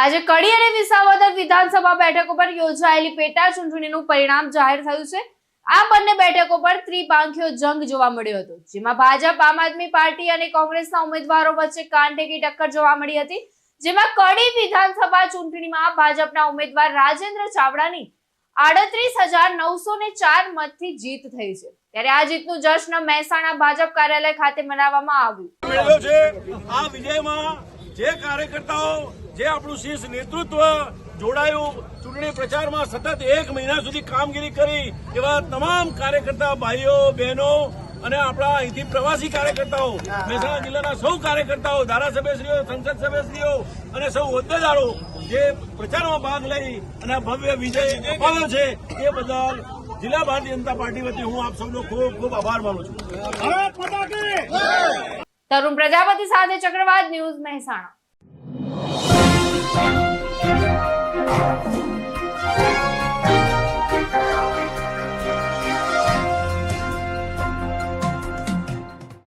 આજે કડી અને વિસાવદર વિધાનસભા બેઠકો પર યોજાયેલી પેટા ચૂંટણીનું પરિણામ જાહેર થયું છે. આ બંને બેઠકો પર ત્રિપાંખીયો જંગ જોવા મળ્યો હતો, જેમાં ભાજપ, આમ આદમી પાર્ટી અને કોંગ્રેસના ઉમેદવારો વચ્ચે કાંટેકી ટક્કર જોવા મળી હતી, જેમાં કડી વિધાનસભા ચૂંટણીમાં ભાજપના ઉમેદવાર રાજેન્દ્ર ચાવડાની આડત્રીસ હજાર નવસો ને ચાર મતથી જીત થઈ છે. ત્યારે આ જીતનું જશ્ન મહેસાણા ભાજપ કાર્યાલય ખાતે મનાવવામાં આવ્યું. આ વિજયમાં જે કાર્યકર્તાઓ, જે આપણું શીર્ષ નેતૃત્વ જોડાયું, ચૂંટણી પ્રચારમાં સતત એક મહિના સુધી કામગીરી કરી, એવા તમામ કાર્યકર્તા ભાઈઓ, બહેનો અને આપણા અહીંથી પ્રવાસી કાર્યકર્તાઓ, મહેસાણા જિલ્લાના સૌ કાર્યકર્તાઓ, ધારાસભ્યશ્રીઓ, સંસદ સભ્યશ્રીઓ અને સૌ હોદ્દેદારો જે પ્રચારમાં ભાગ લઈ અને ભવ્ય વિજય અપાવ્યો છે, એ બદલ જિલ્લા ભારતીય જનતા પાર્ટી વતી હું આપ સૌનો ખૂબ ખૂબ આભાર માનું છું. તરુણ પ્રજાપતિ સાથે ચક્રવાત ન્યૂઝ મહેસાણા.